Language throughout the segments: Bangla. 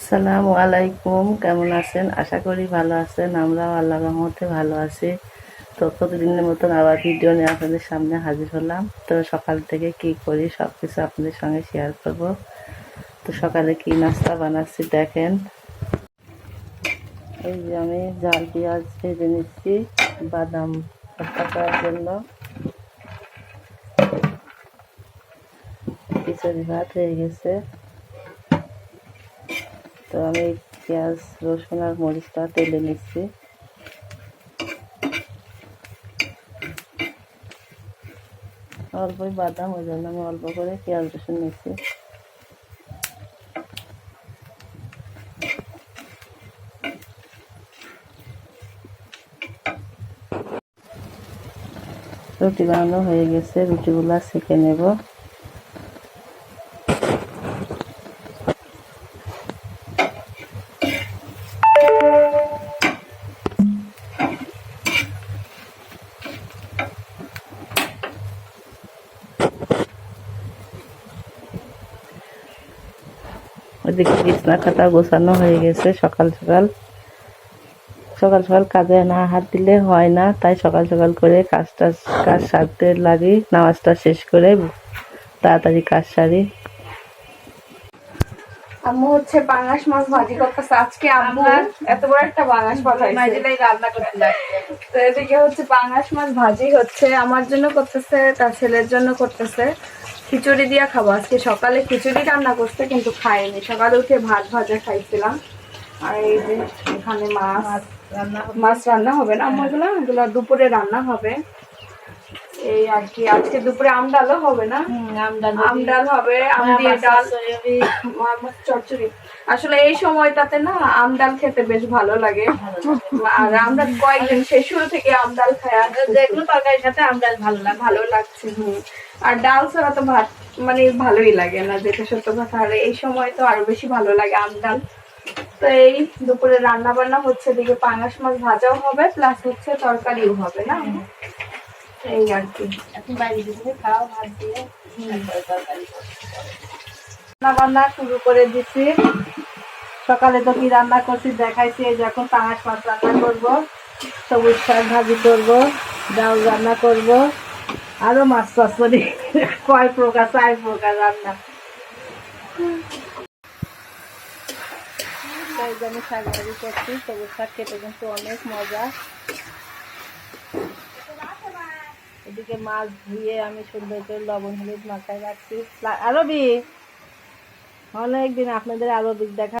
আসসালামু আলাইকুম, কেমন আছেন? আশা করি ভালো আছেন। আমরাও আল্লাহ রহমতে ভালো আছি। তো প্রতিদিনের মতন আবার ভিডিও নিয়ে আপনাদের সামনে হাজির হলাম। তো সকাল থেকে কি করি সব কিছু আপনাদের সঙ্গে শেয়ার করব। তো সকালে কি নাস্তা বানাচ্ছি দেখেন। এই যে আমি জাল পেঁয়াজ ভেজে নিচ্ছি বাদাম ভর্তা করার জন্য। খিচুড়ি ভাত হয়ে গেছে। তো আমি পেঁয়াজ, রসুন আর মরিচটা তেলে নিচ্ছি। অল্পই বাদাম, ওই জন্য আমি অল্প করে পেঁয়াজ, রসুন নিচ্ছি। রুটি বানানো হয়ে গেছে, রুটিগুলা সেঁকে নেব। ওদিকে বিছনা খাতা গোছানো হয়ে গেছে সকাল সকাল। সকাল সকাল কাজে না হাত দিলে হয় না তাই সকাল সকাল করে কাজটা কাজ সারতে লাগি নামাজটা শেষ করে তাড়াতাড়ি কাজ সারি। আম্মু হচ্ছে পাঙাশ মাছ ভাজি করতেছে। আজকে আম্মু এত বড় একটা পাঙাশ পাঠাইছে রান্না করতে তো এদিকে হচ্ছে পাঙাশ মাছ ভাজি হচ্ছে আমার জন্য করতেছে তার ছেলের জন্য করতেছে। খিচুড়ি দিয়া খাব। আজকে সকালে খিচুড়ি রান্না করতে কিন্তু খাইনি। সকালে উঠে ভাত ভাজা খাইছিলাম। আর এই যে এখানে মাছ রান্না মাছ রান্না হবে না আম্মু এগুলো দুপুরে রান্না হবে। এই আর কি আজকে দুপুরে আম ডালও হবে না? আম ডাল হবে আম দিয়ে ডাল চচ্চড়ি। আসলে এই সময়টাতে না আম ডাল খেতে বেশ ভালো লাগে। আর আমরা কয়েকদিন শুরু থেকে আম ডাল খাই। আসছি। যেগুলো তরকারির সাথে আমরা ভালো লাগে। ভালো লাগছে আর ডাল ছাড়া তো ভাত মানে ভালোই লাগে না যেটা সত্য কথা। আর এই সময় তো আরও বেশি ভালো লাগে আম ডাল। তো এই দুপুরে রান্না বান্না হচ্ছে দিকে পাঙাশ মাছ ভাজাও হবে প্লাস হচ্ছে তরকারিও হবে না? এই আর কি। খাও ভাত দিয়ে। রান্না বান্না শুরু করে দিচ্ছি। সকালে তো কি রান্না করছি দেখাইছি এই যখন পাঙাশ মাছ রান্না করব সবুজ শাক ভাজি করব ডাল রান্না করব। আরও মাছ টাছ করি কয় প্রকার, চার প্রকার রান্না। আমি শাক করছি, সবুজ শাক খেতে কিন্তু অনেক মজা। এদিকে মাছ ধুয়ে আমি সুন্দর করে লবণ, হলুদ মাখায় রাখছি। আরবি! অনেকদিন আপনাদের আরবিক দেখা।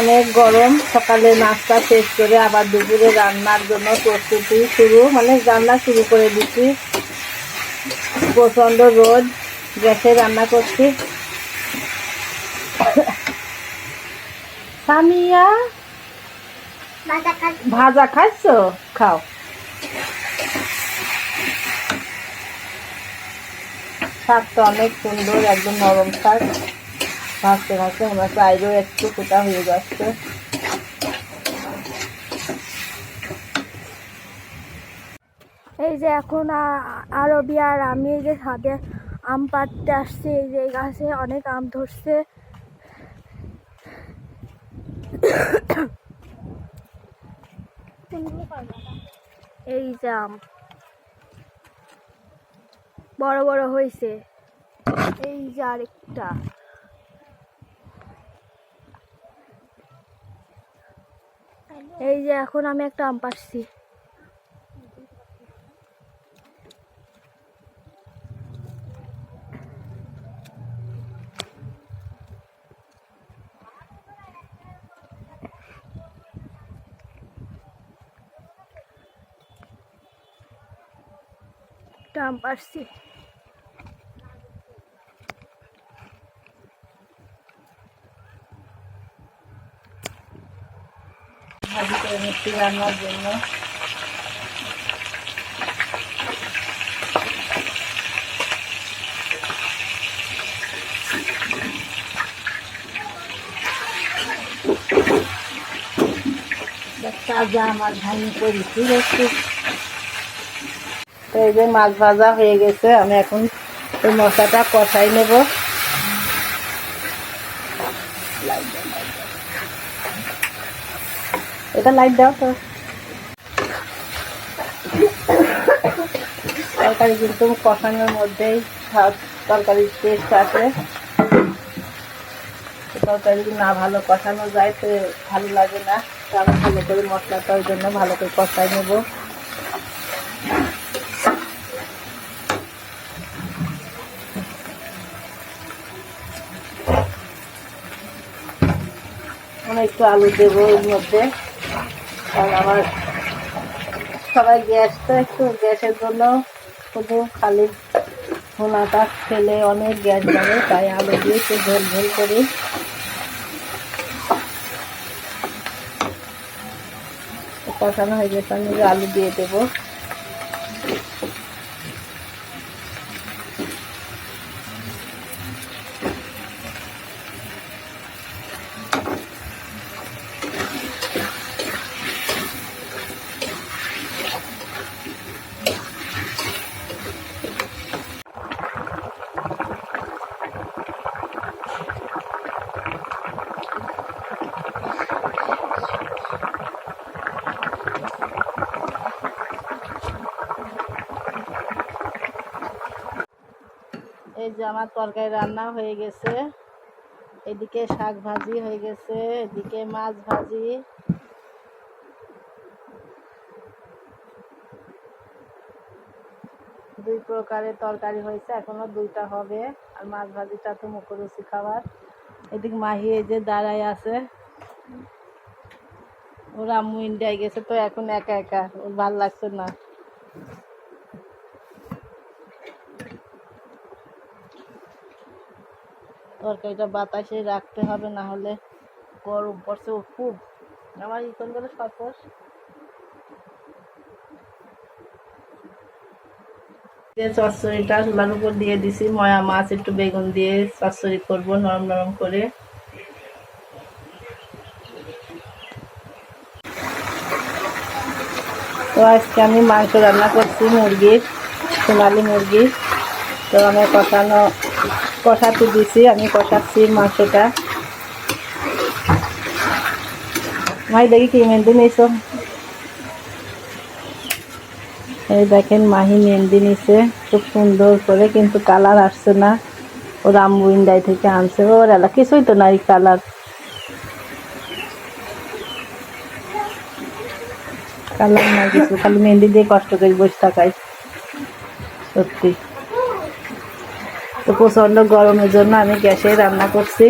অনেক গরম, সকালে নাস্তা শেষ করে আবার দুপুরে রান্নার জন্য প্রস্তুতি শুরু। মানে রান্না শুরু করে দিচ্ছি। প্রচণ্ড রোদ গ্যাসে রান্না করছি। সামিয়া ভাজা খাচ্ছ? খাও। শাকটা অনেক সুন্দর একদম নরম শাক। ভাজতে ভাজতে আমার চাইলেও একটু ফুটা হয়ে যাচ্ছে। এই যে এখন আরবি আর আমি এই যে ছাদে আম পাড়তে আসছি, এই যে গাছে অনেক আম ধরছে। এই যে আম। বড় বড় হয়েছে এই যে আরেকটা। এই যে এখন আমি একটা আম পাড়ছি। একটা ভাজি করে জন্য আমার ভাঙি করেছি একটু এই যে মাছ ভাজা হয়ে গেছে, আমি এখন এই মশলাটা কষাই নেব। এটা লাইট দাও তো। তরকারি কিন্তু কষানোর মধ্যেই তরকারির টেস্ট আছে। তরকারি যদি না ভালো কষানো যায়, তো ভালো লাগে না। তো ভালো করে মশলাটা ওই জন্য ভালো করে কষাই নেব। একটু আলু দেবো এর মধ্যে। কারণ আমার সবাই গ্যাসটা একটু গ্যাসের জন্য শুধু খালি ভোনাটা খেলে অনেক গ্যাস যাবে তাই আলু দিয়ে একটু ঝোল ঝোল করি। কষানো হয়ে গেছে, আমি আলু দিয়ে দেবো। যে আমার তরকারি রান্না হয়ে গেছে। এদিকে শাক ভাজি হয়ে গেছে, এদিকে মাছ ভাজি। দুই প্রকারের তরকারি হয়েছে, এখনও দুইটা হবে। আর মাছ ভাজিটা তো মুখরুচি খাবার। এদিকে মাহি এই যে দাঁড়ায় আছে। ওর আম্মু ইন্ডিয়ায় গেছে, তো এখন একা একা, ওর ভালো লাগছে না। তরকারিটা বাতাসে রাখতে হবে, না হলে গরম পড়ছে খুব। আমার ইকন করে সর্পস চচ্চড়িটা চুলার উপর দিয়ে দিছি, ময়া মাছ, একটু বেগুন দিয়ে চচ্চড়ি করব, নরম নরম করে। তো আজকে আমি মাংস রান্না করছি মুরগির, সোনালি মুরগি তো আমি কষানো কষাতে দিছি, আমি কষাচ্ছি মাংসটা। মাই দেখি কি মেহেন্দি নিয়েছ এই দেখেন, মাহি মেহেন্দি নিছে, খুব সুন্দর করে, কিন্তু কালার আসছে না। ও রামবু ইন্ডাই থেকে আনছে ওর এলা কিছুই তো নাই কালার। কালার নাই কিছু, খালি মেহেন্দি দিয়ে কষ্ট করে বসে থাকাই, সত্যি। তো প্রচণ্ড গরমের জন্য আমি গ্যাসে রান্না করছি।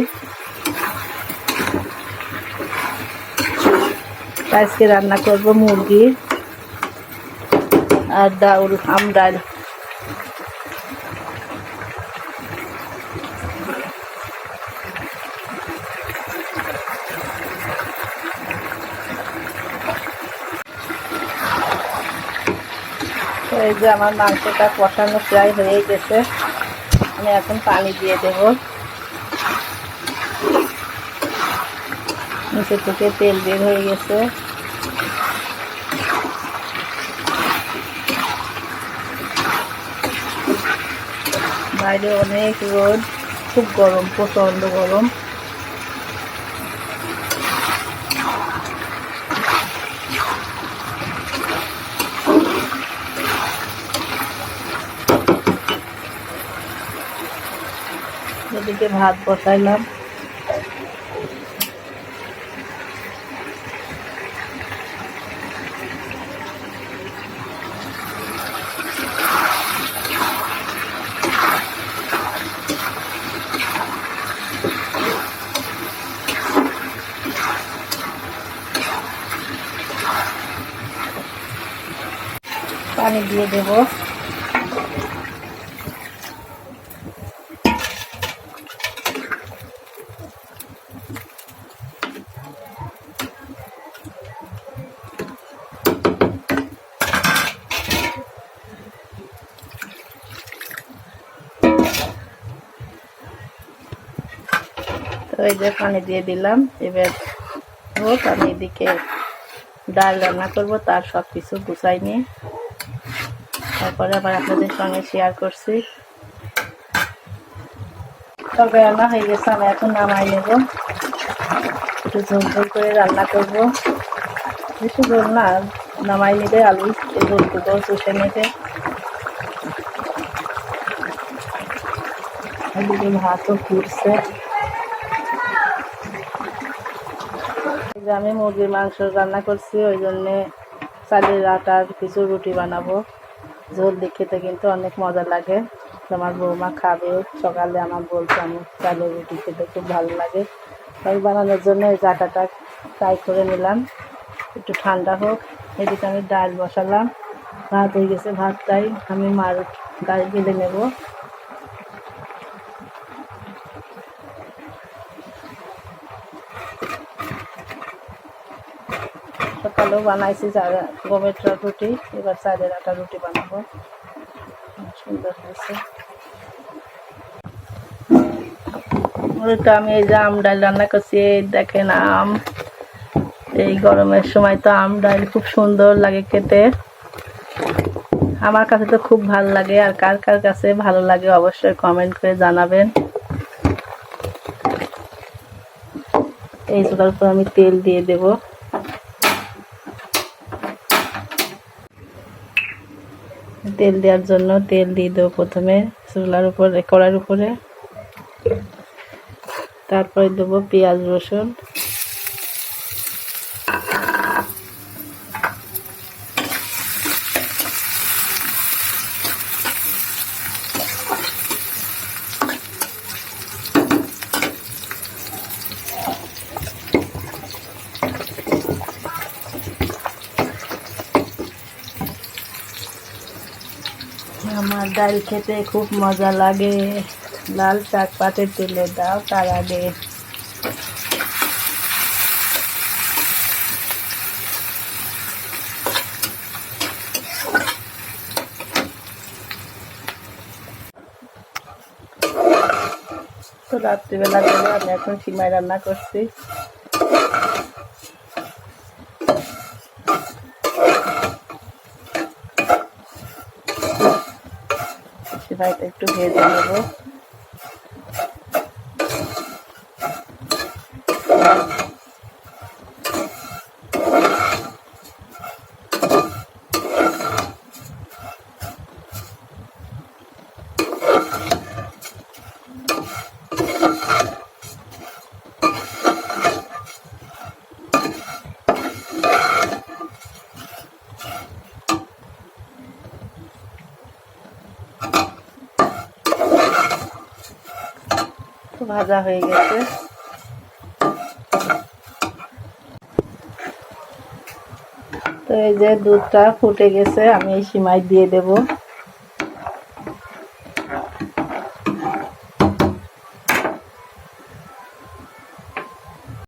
আজকে রান্না করব মুরগি আর ডাউল, আম ডাল। এই যে আমার মাংসটা কষানো প্রায় হয়ে গেছে। আমি এখন পানি দিয়ে দেব। নিচে থেকে তেল বের হয়ে গেছে। বাইরে অনেক রোদ, খুব গরম, প্রচণ্ড গরম। এদিকে ভাত বসাইলাম। পানি দিয়ে দেবো। এই যে পানি দিয়ে দিলাম। এবার হোক, আমি এদিকে ডাল রান্না করব, তার সব কিছু গুছাই নিয়ে। তারপরে আবার আপনাদের সঙ্গে শেয়ার করছি। তবে রান্না হয়ে গেছে, আমি এখন নামাই নেব। একটু ঝোল ঝোল করে রান্না করব। বেশি ঝোল না, নামাই নিলে আলু ঝোলটুকু চষে নিতে এদিকে ভাতও ফুটছে। যে আমি মুরগির মাংস রান্না করছি, ওই জন্যে চালের আটার কিছু রুটি বানাবো। ঝোল দিয়ে খেতে কিন্তু অনেক মজা লাগে। আমার বৌমা খাবে, সকালে আমার বলছে আমি চালের রুটি খেতে খুব ভালো লাগে। তাই বানানোর জন্য এই আটাটা ফ্রাই করে নিলাম। একটু ঠান্ডা হোক। এদিকে আমি ডাল বসালাম। ভাত হয়ে গেছে ভাতটাই আমি মার ডাল গেলে নেব। সকালেও বানাইছি গমের রুটি, এবার চালের আটা রুটি বানাবো। সুন্দর হয়েছে। আমি এই যে আম ডাল রান্না করছি, এই দেখেন আম। এই গরমের সময় তো আম ডাল খুব সুন্দর লাগে খেতে। আমার কাছে তো খুব ভালো লাগে, আর কার কার কাছে ভালো লাগে অবশ্যই কমেন্ট করে জানাবেন। এই চুলার আমি তেল দিয়ে দেবো। তেল দেওয়ার জন্য তেল দিয়ে দেবো প্রথমে চুলার উপরে, কড়ার উপরে। তারপরে দেবো পেঁয়াজ রসুন আমার ডাল খেতে খুব মজা লাগে। লাল শাক পাটের তেলে দাও তার আগে। তো রাত্রিবেলা করে আমি এখন সিমাই রান্না করছি। একটু ভেজে নেব। ভাজা হয়ে গেছে। তো এই যে দুধটা ফুটে গেছে আমি সিমাই দিয়ে দেব।